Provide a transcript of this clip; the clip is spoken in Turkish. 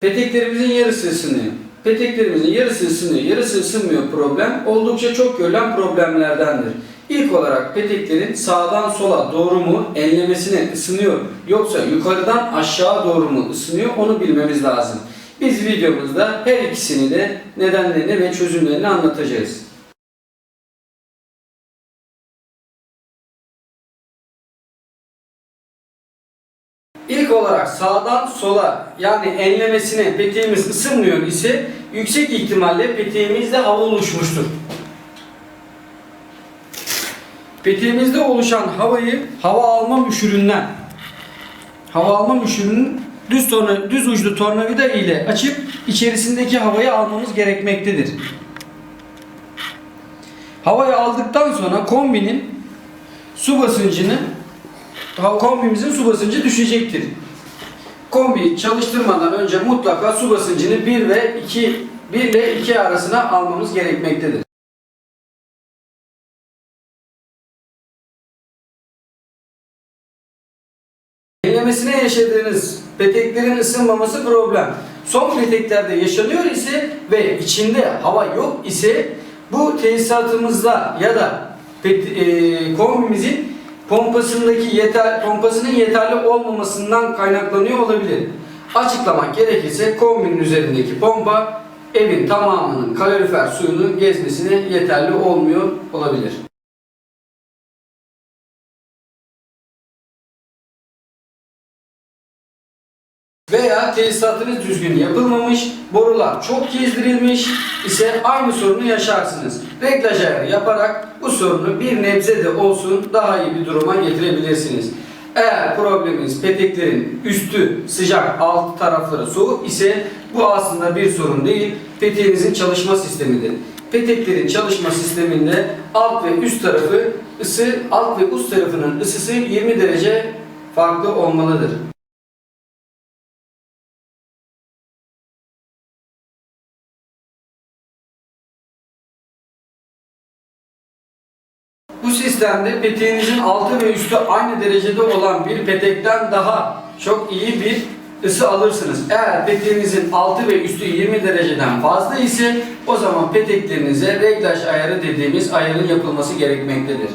Peteklerimizin yarısı ısınıyor. Peteklerimizin yarısı ısınıyor, yarısı ısınmıyor problem. Oldukça çok görülen problemlerdendir. İlk olarak peteklerin sağdan sola doğru mu enlemesine ısınıyor yoksa yukarıdan aşağı doğru mu ısınıyor onu bilmemiz lazım. Biz videomuzda her ikisini de nedenlerini ve çözümlerini anlatacağız. İlk olarak sağdan sola yani enlemesine peteğimiz ısınmıyor ise yüksek ihtimalle peteğimizde hava oluşmuştur. Peteğimizde oluşan havayı hava alma müşüründen hava alma müşürünün düz, torna, düz uçlu tornavida ile açıp içerisindeki havayı almamız gerekmektedir. Havayı aldıktan sonra kombinin su basıncını kombimizin su basıncı düşecektir. Kombi çalıştırmadan önce mutlaka su basıncını 1 ve 2 1 ile 2 arasına almamız gerekmektedir. Enlemesine yaşadığınız peteklerin ısınmaması problem. Son peteklerde yaşanıyor ise ve içinde hava yok ise bu tesisatımızda ya da pet, e, kombimizin pompasındaki yeter, pompasının yeterli olmamasından kaynaklanıyor olabilir. Açıklamak gerekirse kombinin üzerindeki pompa evin tamamının kalorifer suyunu gezmesine yeterli olmuyor olabilir. Veya tesisatınız düzgün yapılmamış, borular çok gezdirilmiş ise aynı sorunu yaşarsınız. Reglaj ayarı yaparak bu sorunu bir nebze de olsun daha iyi bir duruma getirebilirsiniz. Eğer probleminiz peteklerin üstü sıcak, alt tarafları soğuk ise bu aslında bir sorun değil, peteğinizin çalışma sistemidir. Peteklerin çalışma sisteminde alt ve üst tarafı ısı, alt ve üst tarafının ısısı 20 derece farklı olmalıdır. Bu sistemde peteğinizin altı ve üstü aynı derecede olan bir petekten daha çok iyi bir ısı alırsınız. Eğer peteğinizin altı ve üstü 20 dereceden fazla ise o zaman peteklerinize reglaj ayarı dediğimiz ayarın yapılması gerekmektedir.